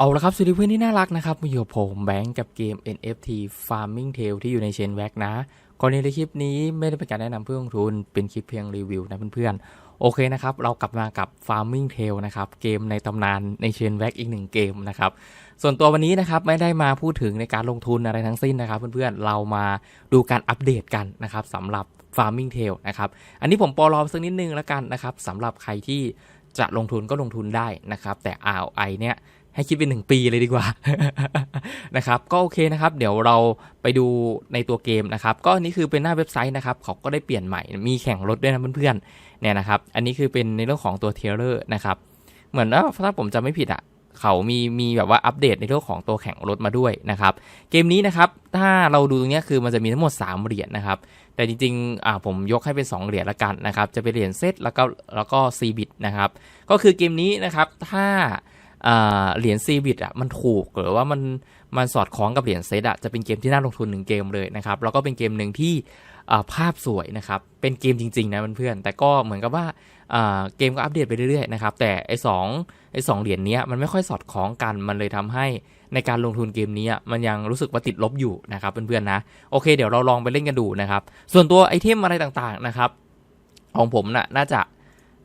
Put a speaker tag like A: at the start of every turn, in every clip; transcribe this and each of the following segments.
A: เอาละครับสวัสดีเพื่อนที่น่ารักนะครับมาอยู่ผมแบงก์กับเกม NFT Farming Tale ที่อยู่ในเชนแว็กนะก่อนในคลิปนี้ไม่ได้เป็นการแนะนำเพื่อลงทุนเป็นคลิปเพียงรีวิวนะเพื่อนๆ โอเคนะครับ เรากลับมากับ Farming Tale นะครับเกมในตำนานในเชนแว็กอีกหนึ่งเกมนะครับส่วนตัววันนี้นะครับไม่ได้มาพูดถึงในการลงทุนอะไรทั้งสิ้นนะครับ เพื่อนๆเรามาดูการอัปเดตกันนะครับสำหรับ Farming Tale นะครับอันนี้ผมปลอมสักนิดนึงแล้วกันนะครับสำหรับใครที่จะลงทุนก็ลงทุนได้นะครับแต่ ROI เนี่ย ให้คิดเป็นหนึ่งปีเลยดีกว่านะครับก็โอเคนะครับ เดี๋ยวเราไปดูในตัวเกมนะครับ ก็นนี้คือเป็นหน้าเว็บไซต์นะครับเขาก็ได้เปลี่ยนใหม่มีแข่งรถด้วยนะเพื่อนๆเนี่ยนะครับ อันนี้คือเป็นในเรื่องของตัวเทเลอร์นะครับ เหมือนว่าถ้าผมจำไม่ผิดอะเขามีมีแบบว่าอัปเดตในเรื่องของตัวแข่งรถมาด้วยนะครับ เกมนี้นะครับ ถ้าเราดูตรงนี้คือมันจะมีทั้งหมด 3 เหรียญนะครับ แต่จริงๆอ่าผมยกให้เป็น 2 เหรียญละกันนะครับ จะเป็นเหรียญเซตแล้วก็แล้วก็ซีบิตนะครับ ก็คือเกมนี้นะครับ ถ้า เหรียญซีบิตอะมันถูกหรือว่ามันมันสอดคล้องกับเหรียญเซตอะจะเป็นเกมที่น่าลงทุนหนึ่งเกมเลยนะครับแล้วก็เป็นเกมหนึ่งที่ภาพสวยนะครับเป็นเกมจริงๆนะเพื่อนๆแต่ก็เหมือนกับว่าเกมก็อัปเดตไปเรื่อยๆนะครับแต่ไอ้สองไอ้สองเหรียญนี้มันไม่ค่อยสอดคล้องกันมันเลยทำให้ในการลงทุนเกมนี้มันยังรู้สึกว่าติดลบอยู่นะครับเพื่อนๆนะโอเคเดี๋ยวเราลองไปเล่นกันดูนะครับส่วนตัวไอเทมอะไรต่างๆนะครับของผมนะ่ะน่าจะ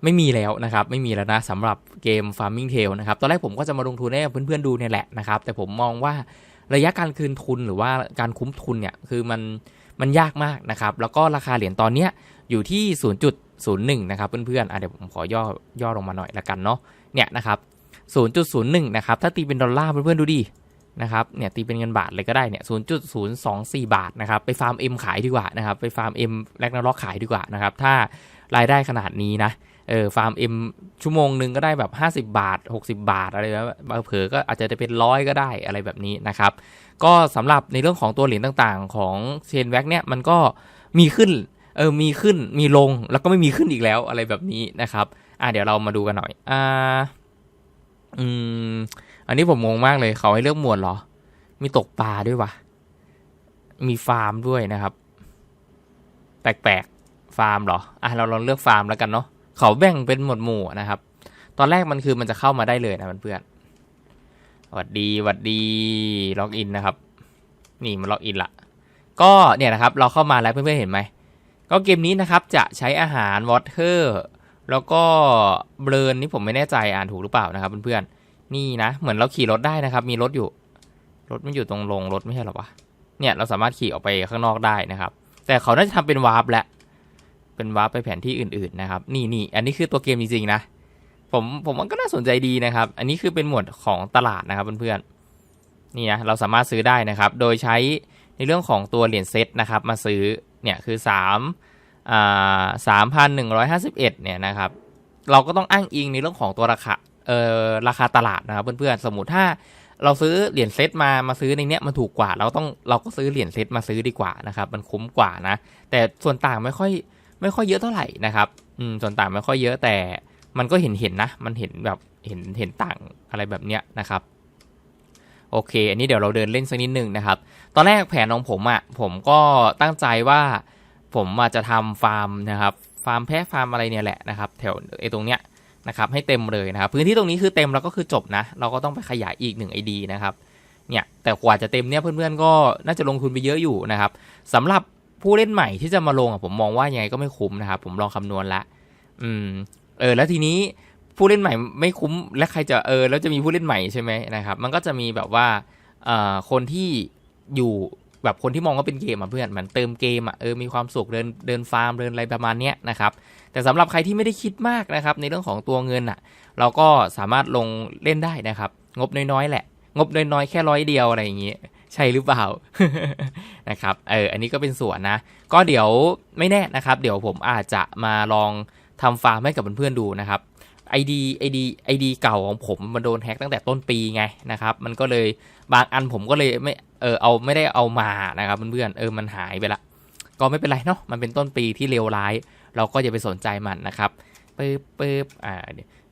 A: ไม่มีแล้วนะครับ ไม่มีแล้วนะสำหรับเกม Farming Tale นะครับ ตอนแรกผมก็จะมาลงทุนให้เพื่อนๆดูเนี่ยแหละนะครับ แต่ผมมองว่าระยะการคืนทุนหรือว่าการคุ้มทุนเนี่ยคือมันมันยากมากนะครับ แล้วก็ราคาเหรียญตอนเนี้ยอยู่ที่ 0.01 นะครับเพื่อนๆอะเดี๋ยวผมขอย่อย่อลงมาหน่อยละกันเนาะเนี่ยนะครับ 0.01 นะครับ ถ้าตีเป็นดอลลาร์เพื่อนๆดูดินะครับเนี่ยตีเป็นเงินบาทเลยก็ได้เนี่ย 0.024 บาทนะครับไปฟาร์ม M ขายดีกว่านะครับไปฟาร์ม M แลกนาล็อกขายดีกว่านะครับถ้ารายได้ขนาดนี้นะ เออฟาร์ม M ชั่วโมงหนึ่งก็ได้แบบ 50 บาท 60 บาทอะไรแบบเผลอก็อาจจะได้เป็นร้อยก็ได้อะไรแบบนี้นะครับ ก็สำหรับในเรื่องของตัวเหรียญต่างๆ ของเชนแว็กเนี่ยมันก็มีขึ้นเออมีขึ้นมีลงแล้วก็ไม่มีขึ้นอีกแล้วอะไรแบบนี้นะครับอ่าเดี๋ยวเรามาดูกันหน่อยอ่าอืมอันนี้ผมงงมากเลยเขาให้เลือกหมวดเหรอ มีตกปลาด้วยวะมีฟาร์มด้วยนะครับ แปลกๆฟาร์มเหรออะเราลองเลือกฟาร์มแล้วกันเนาะ เขาแบ่งเป็นหมวดหมู่นะครับ ตอนแรกมันคือมันจะเข้ามาได้เลยนะเพื่อนๆสวัสดีสวัสดีล็อกอินนะครับ นี่มันล็อกอินละก็เนี่ยนะครับเราเข้ามาแล้วเพื่อนๆเห็นไหมก็เกมนี้นะครับจะใช้อาหารวอเตอร์แล้วก็เบรนนี่ผมไม่แน่ใจอ่านถูกหรือเปล่านะครับเพื่อนๆนี่นะ เหมือนเราขี่รถได้นะครับ มีรถอยู่ รถไม่อยู่ตรงลงรถไม่ใช่หรอวะเนี่ยเราสามารถขี่ออกไปข้างนอกได้นะครับ แต่เขาน่าจะทำเป็นวาร์ปแหละ เป็นวาร์ปไปแผนที่อื่นๆนะครับ นี่นี่อันนี้คือตัวเกมจริงๆนะ ผมผมมันก็น่าสนใจดีนะครับ อันนี้คือเป็นหมวดของตลาดนะครับเพื่อนๆนี่นะเราสามารถซื้อได้นะครับ โดยใช้ในเรื่องของตัวเหรียญเซตนะครับ มาซื้อเนี่ยคือ3อ่าสามพันหนึ่งร้อยห้าสิบเอ็ดเนี่ยนะครับ เราก็ต้องอ้างอิงในเรื่องของตัวราคาเอ่อราคาตลาดนะครับเพื่อนๆสมมติถ้าเราซื้อเหรียญเซตมา มาซื้อในเนี้ยมันถูกกว่า เราต้องเราก็ซื้อเหรียญเซตมาซื้อดีกว่านะครับ มันคุ้มกว่านะ แต่ส่วนต่างไม่ค่อย ไม่ค่อยเยอะเท่าไหร่นะครับ อืมส่วนต่างไม่ค่อยเยอะแต่มันก็เห็นเห็นนะ มันเห็นแบบเห็นเห็นต่างอะไรแบบเนี้ยนะครับ โอเค อันนี้เดี๋ยวเราเดินเล่นสักนิดหนึ่งนะครับ ตอนแรกแผนของผมอะ่ะ ผมก็ตั้งใจว่า ผมอาจจะทำฟาร์มนะครับ ฟาร์มแพะฟาร์มอะไรเนี่ยแหละนะครับ แถวไอ้ตรงเนี้ยนะครับ ให้เต็มเลยนะครับ พื้นที่ตรงนี้คือเต็มแล้วก็คือจบนะ เราก็ต้องไปขยายอีกหนึ่งไอดีนะครับเนี่ยแต่กว่าจะเต็มเนี่ยเพื่อนๆก็น่าจะลงทุนไปเยอะอยู่นะครับสำหรับ ผู้เล่นใหม่ที่จะมาลงอะผมมองว่ายังไงก็ไม่คุ้มนะครับผมลองคำนวณละ อืม เออ แล้วทีนี้ผู้เล่นใหม่ไม่คุ้มและใครจะเออ แล้วจะมีผู้เล่นใหม่ใช่ไหมนะครับ มันก็จะมีแบบว่าเอ่อคนที่อยู่แบบคนที่มองว่าเป็นเกมอะเพื่อนเหมือนเติมเกมอะเออมีความสุขเดินเดินฟาร์มเดินอะไรประมาณเนี้ยนะครับ แต่สำหรับใครที่ไม่ได้คิดมากนะครับ ในเรื่องของตัวเงินอะ เราก็สามารถลงเล่นได้นะครับ งบน้อยๆแหละ งบน้อยๆแค่ร้อยเดียวอะไรอย่างเงี้ย ใช่หรือเปล่านะครับเอออันนี้ก็เป็นส่วนนะ ก็เดี๋ยวไม่แน่นะครับ เดี๋ยวผมอาจจะมาลองทำฟาร์มให้กับเพื่อนๆดูนะครับไอดีไอดีไอดีเก่าของผมมันโดนแฮ็กตั้งแต่ต้นปีไงนะครับ มันก็เลยบางอันผมก็เลยไม่เออเอาไม่ได้เอามานะครับเพื่อนๆเออมันหายไปละ ก็ไม่เป็นไรเนาะมันเป็นต้นปีที่เลวร้าย เราก็อย่าไปสนใจมันนะครับปึ๊บปึ๊บอ่า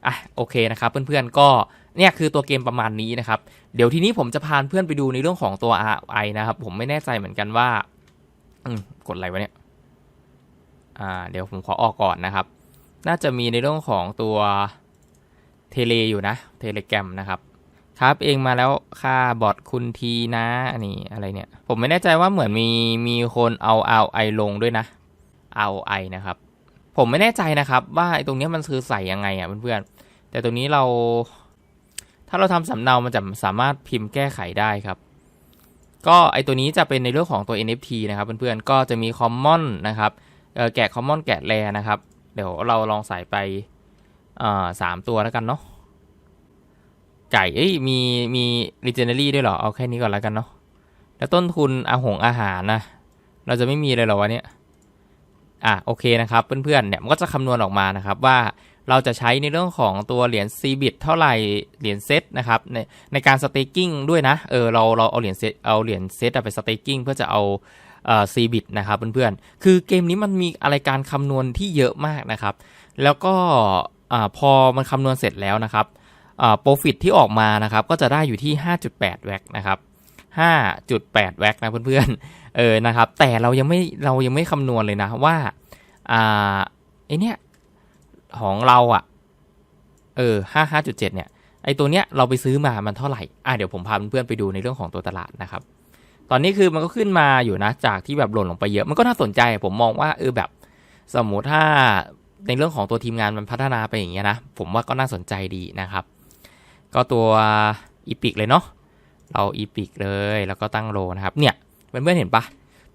A: อะโอเคนะครับ เพื่อนๆก็เนี่ยคือตัวเกมประมาณนี้นะครับ เดี๋ยวทีนี้ผมจะพาเพื่อนไปดูในเรื่องของตัว RI นะครับ ผมไม่แน่ใจเหมือนกันว่า อืกดอะไรวะเนี่ยอ่า เดี๋ยวผมขอออกก่อนนะครับ น่าจะมีในเรื่องของตัวเทเลอยู่นะเทเลแกรมนะครับครับเองมาแล้วค่าบอทคุณทีนะอันนี้อะไรเนี่ย ผมไม่แน่ใจว่าเหมือนมีมีคนเอาเอาไอลงด้วยนะเอาไอนะครับ ผมไม่แน่ใจนะครับ ว่าไอตรงนี้มันคือใส่ยังไงอะเพื่อนๆแต่ตรงนี้เรา ถ้าเราทำสำเนามันจะสามารถพิมพ์แก้ไขได้ครับ ก็ไอตัวนี้จะเป็นในเรื่องของตัว NFT นะครับเพื่อนๆก็จะมี Common นะครับแกะ Common แกะแรนะครับ เดี๋ยวเราลองใส่ไปสามตัวแล้วกันเนาะไก่เอ้ยมีมี legendary ด้วยเหรอ เอาแค่นี้ก่อนแล้วกันเนาะแล้วต้นทุนอาหงอาหารนะเราจะไม่มีเลยเหรอวะเนี่ยอะโอเคนะครับเพื่อนๆเนี่ยมันก็จะคำนวณออกมานะครับว่า เราจะใช้ในเรื่องของตัวเหรียญ C bit เท่าไหร่เหรียญเซตนะครับในในการ staking ด้วยนะเออเราเราเอาเหรียญเซตเอาเหรียญเซตไป staking เพื่อจะเอาเอ่อ C bit นะครับเพื่อนๆ คือเกมนี้มันมีอะไรการคำนวณที่เยอะมากนะครับ แล้วก็อ่าพอมันคำนวณเสร็จแล้วนะครับโปรฟิตที่ออกมานะครับก็จะได้อยู่ที่ 5.8 แวกนะครับ 5.8 แวกนะเพื่อนๆ เออนะครับ แต่เรายังไม่เรายังไม่คำนวณเลยนะว่าอ่าไอเนี้ย ของเราอะ่ะ เออ55.7เนี่ย ไอตัวเนี้ยเราไปซื้อมามันเท่าไหร่ อะเดี๋ยวผมพาเพื่อนๆไปดูในเรื่องของตัวตลาดนะครับ ตอนนี้คือมันก็ขึ้นมาอยู่นะ จากที่แบบหล่นลงไปเยอะ มันก็น่าสนใจ ผมมองว่าเออแบบ สมมติถ้าในเรื่องของตัวทีมงานมันพัฒนาไปอย่างเงี้ยนะ ผมว่าก็น่าสนใจดีนะครับ ก็ตัวอีพิกเลยเนาะ เราอีพิกเลย แล้วก็ตั้งโลนะครับ เนี่ยเพื่อนๆเห็นปะ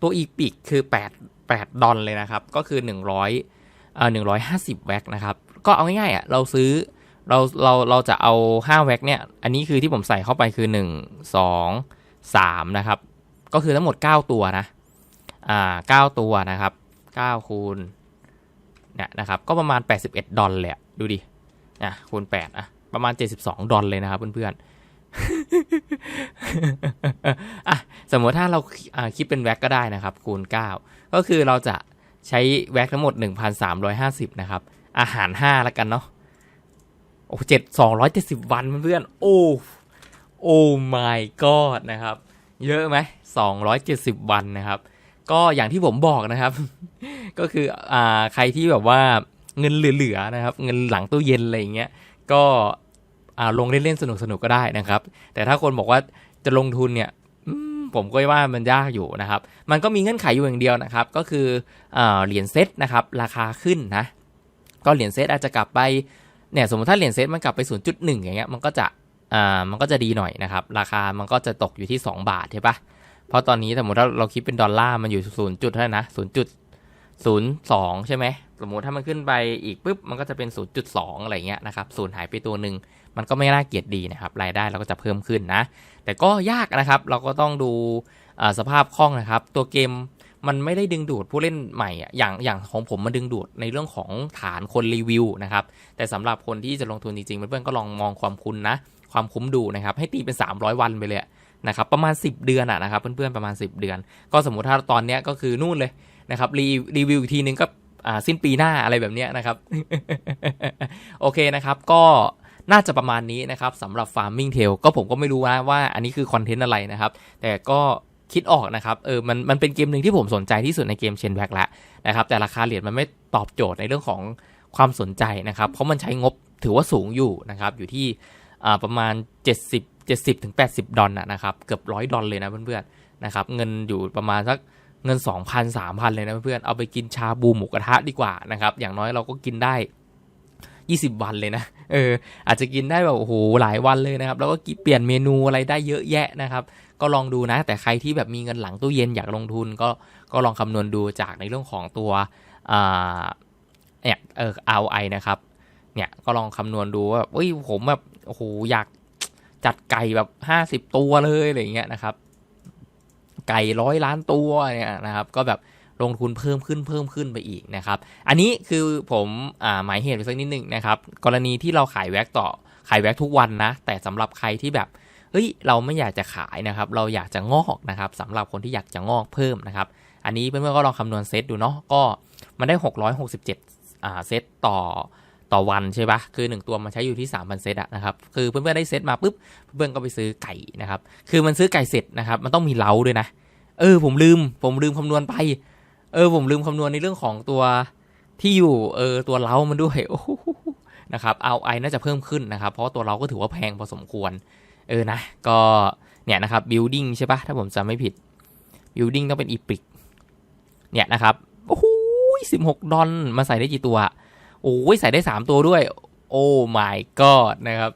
A: ตัวอีพิกคือ8 8ดอลเลยนะครับ ก็คือ 100 เอ่อ150แว็กนะครับ ก็เอาง่ายๆอะเราซื้อเราเราเราจะเอา5แว็กเนี่ย อันนี้คือที่ผมใส่เข้าไปคือ1 2 3นะครับ ก็คือทั้งหมด9ตัวนะ อ่า9ตัวนะครับ9คูณเนี่ยนะครับ ก็ประมาณ81ดอลเลยอะดูดิอะคูณ8อะประมาณ72ดสิบสองดอลเลยนะครับเพื่อนๆอะสมมติถ้าเราอ่าคิดเป็นแว็กก็ได้นะครับ คูณ9ก็คือเราจะ ใช้แว็กทั้งหมด 1,350 นะครับ อาหาร 5 แล้วกันเนาะโอ้เจ็ดสองร้อยเจ็ดสิบวันเพื่อนโอ้โอ้ my god นะครับ เยอะไหมสองร้อยเจ็ดสิบวันนะครับ ก็อย่างที่ผมบอกนะครับ ก็คืออ่าใครที่แบบว่าเงินเหลือๆนะครับ เงินหลังตู้เย็นอะไรอย่างเงี้ยก็อ่าลงเล่นๆสนุกๆก็ได้นะครับ แต่ถ้าคนบอกว่าจะลงทุนเนี่ย ผมก็ว่ามันยากอยู่นะครับ มันก็มีเงื่อนไขอยู่อย่างเดียวนะครับ ก็คืออ่าเหรียญเซตนะครับราคาขึ้นนะ ก็เหรียญเซตอาจจะกลับไปเนี่ยสมมติถ้าเหรียญเซตมันกลับไป 0.1 อย่างเงี้ยมันก็จะอ่ามันก็จะดีหน่อยนะครับ ราคามันก็จะตกอยู่ที่ 2 บาทใช่ปะเพราะตอนนี้สมมติถ้าเราคิดเป็นดอลลาร์มันอยู่ 0. จุดเท่าไหร่นะ0.02 ใช่ไหม สมมติถ้ามันขึ้นไปอีกปุ๊บมันก็จะเป็น 0.2 อะไรเงี้ยนะครับศูนย์หายไปตัวหนึ่งมันก็ไม่น่าเกียดดีนะครับรายได้เราก็จะเพิ่มขึ้นนะ แต่ก็ยากนะครับเราก็ต้องดูสภาพคล่องนะครับ ตัวเกมมันไม่ได้ดึงดูดผู้เล่นใหม่อย่างอย่างของผมมันดึงดูดในเรื่องของฐานคนรีวิวนะครับแต่สำหรับคนที่จะลงทุนจริงๆเพื่อนๆก็ลองมองความคุ้นนะ ความคุ้มดูนะครับ ให้ตีเป็น 300 วันไปเลยนะครับประมาณ 10 เดือนอะนะครับเพื่อนๆประมาณ 10 เดือน ก็สมมุติถ้าตอนเนี้ยก็คือนู่นเลยนะครับรีรีวิวอีกทีนึงก็ สิ้นปีหน้าอะไรแบบเนี้ยนะครับ โอเคนะครับก็น่าจะประมาณนี้นะครับสำหรับ Farming t a l ก็ผมก็ไม่รู้นะว่าอันนี้คือคอนเทนต์อะไรนะครับ แต่ก็คิดออกนะครับเออมันมันเป็นเกมหนึ่งที่ผมสนใจที่สุดในเกมเชนแบ็กแล้วนะครับ แต่ราคาเหรียญมันไม่ตอบโจทย์ในเรื่องของความสนใจนะครับ เพราะมันใช้งบถือว่าสูงอยู่นะครับ อยู่ที่อ่าประมาณ 70 70ถึง80 ดอลนนะครับ เกือบร้อยดอลเลยนะเพื่อนๆนะครับ เงินอยู่ประมาณสัก เงิน 2,000 3,000 เลยนะเพื่อนเอาไปกินชาบูหมูกระทะดีกว่านะครับ อย่างน้อยเราก็กินได้ 20 วันเลยนะ เออ อาจจะกินได้แบบโอ้โหหลายวันเลยนะครับ แล้วก็เปลี่ยนเมนูอะไรได้เยอะแยะนะครับ ก็ลองดูนะ แต่ใครที่แบบมีเงินหลังตู้เย็นอยากลงทุนก็ก็ลองคำนวณดูจากในเรื่องของตัวอ่าเนี่ยเออ ROI นะครับเนี่ยก็ลองคำนวณดูว่าเอ้ยผมแบบโอ้โหอยากจัดไก่แบบห้าสิบตัวเลยอะไรเงี้ยนะครับ ไก่ร้อยล้านตัวเนี่ยนะครับก็แบบลงทุนเพิ่มขึ้นเพิ่มขึ้นไปอีกนะครับอันนี้คือผมอ่าหมายเหตุไปสักนิดหนึ่งนะครับกรณีที่เราขายแว็กต่อขายแว็กทุกวันนะ แต่สำหรับใครที่แบบเฮ้ยเราไม่อยากจะขายนะครับ เราอยากจะงอกนะครับสำหรับคนที่อยากจะงอกเพิ่มนะครับ อันนี้เพื่อนๆก็ลองคำนวณเซตดูเนาะก็มันได้ 667อ่าเซตต่อ ต่อวันใช่ปะคือ1ตัวมันใช้อยู่ที่ 3,000 เซตอะนะครับ คือเพื่อนๆได้เซตมาปุ๊บ เพื่อนก็ไปซื้อไก่นะครับ คือมันซื้อไก่เสร็จนะครับ มันต้องมีเล้าด้วยนะ เออ ผมลืม ผมลืมคำนวณไป เออ ผมลืมคำนวณในเรื่องของตัวที่อยู่ เออ ตัวเล้ามันด้วย โอ้นะครับ เอาไอน่าจะเพิ่มขึ้นนะครับ เพราะาตัวเราก็ถือว่าแพงพอสมควร เออ นะ ก็ เนี่ยนะครับ building ใช่ปะถ้าผมจำไม่ผิด building ต้องเป็น epic เนี่ยนะครับ โอ้โหสิบหกดอลมาใส่ได้กี่ตัว โอ้ยใส่ได้สามตัวด้วย โอ้ my god นะครับ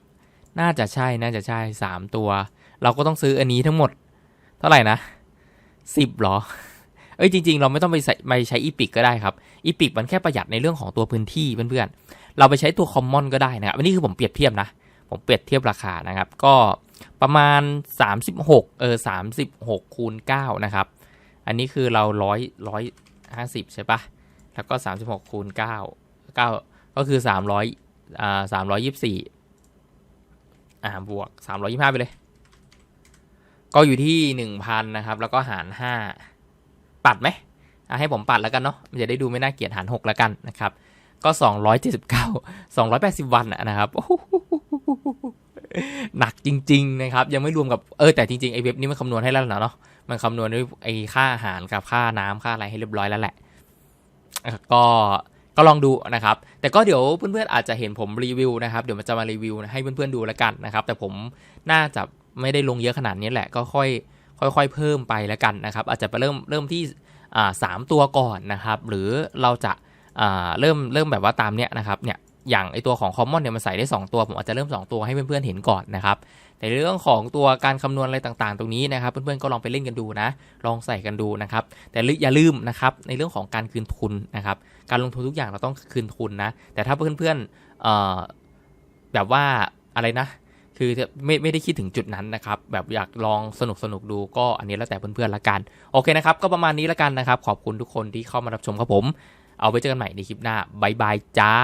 A: น่าจะใช่น่าจะใช่สามตัว เราก็ต้องซื้ออันนี้ทั้งหมด เท่าไหร่นะสิบหรอ เอ้ยจริง ๆ เราไม่ต้องไปใส่ไปใช้อีพิกก็ได้ครับอีพิกมันแค่ประหยัดในเรื่องของตัวพื้นที่เพื่อนๆเราไปใช้ตัวคอมมอนก็ได้นะครับอันนี้คือผมเปรียบเทียบนะ ผมเปรียบเทียบราคานะครับ ก็ประมาณ 36เออ36คูณ9นะครับอันนี้คือเราร้อยร้อยห้าสิบใช่ปะแล้วก็ 36คูณ9 9ก็คือ300อ่า324อ่าบวก325ไปเลย ก็อยู่ที่1,000นะครับ แล้วก็หาร5ปัดไหมให้ผมปัดแล้วกันเนาะมันจะได้ดูไม่น่าเกลียดหาร6แล้วกันนะครับ ก็279 280วันอะนะครับหนักจริง ๆ นะครับ ยังไม่รวมกับเออแต่จริงๆไอ้เว็บนี้มันคำนวณให้แล้วนะเนาะมันคำนวณด้วยไอ้ค่าอาหารกับค่าน้ำค่าอะไรให้เรียบร้อยแล้วแหละก็ ก็ลองดูนะครับ แต่ก็เดี๋ยวเพื่อนๆอาจจะเห็นผมรีวิวนะครับ เดี๋ยวมันจะมารีวิวให้เพื่อนๆดูแล้วกันนะครับ แต่ผมน่าจะไม่ได้ลงเยอะขนาดนี้แหละ ก็ค่อยค่อยๆเพิ่มไปแล้วกันนะครับ อาจจะไปเริ่มเริ่มที่สามตัวก่อนนะครับ หรือเราจะาเริ่มเริ่มแบบว่าตามเนี้ยนะครับ เนี่ย อย่างไอตัวของ Common เนี่ยมันใส่ได้ 2 ตัว ผมอาจจะเริ่ม 2 ตัวให้เพื่อนๆเห็นก่อนนะครับ แต่เรื่องของตัวการคำนวณอะไรต่างๆ ตรงนี้นะครับเพื่อนๆก็ลองไปเล่นกันดูนะ ลองใส่กันดูนะครับ แต่อย่าลืมนะครับในเรื่องของการคืนทุนนะครับ การลงทุนทุกอย่างเราต้องคืนทุนนะ แต่ถ้าเพื่อนๆแบบว่าอะไรนะคือไม่ไม่ได้คิดถึงจุดนั้นนะครับ แบบอยากลองสนุกสนุกดูก็อันนี้แล้วแต่เพื่อนๆละกัน โอเคนะครับ ก็ประมาณนี้ละกันนะครับ ขอบคุณทุกคนที่เข้ามารับชมครับผม เอาไว้เจอกันใหม่ในคลิปหน้าบายบายจ้า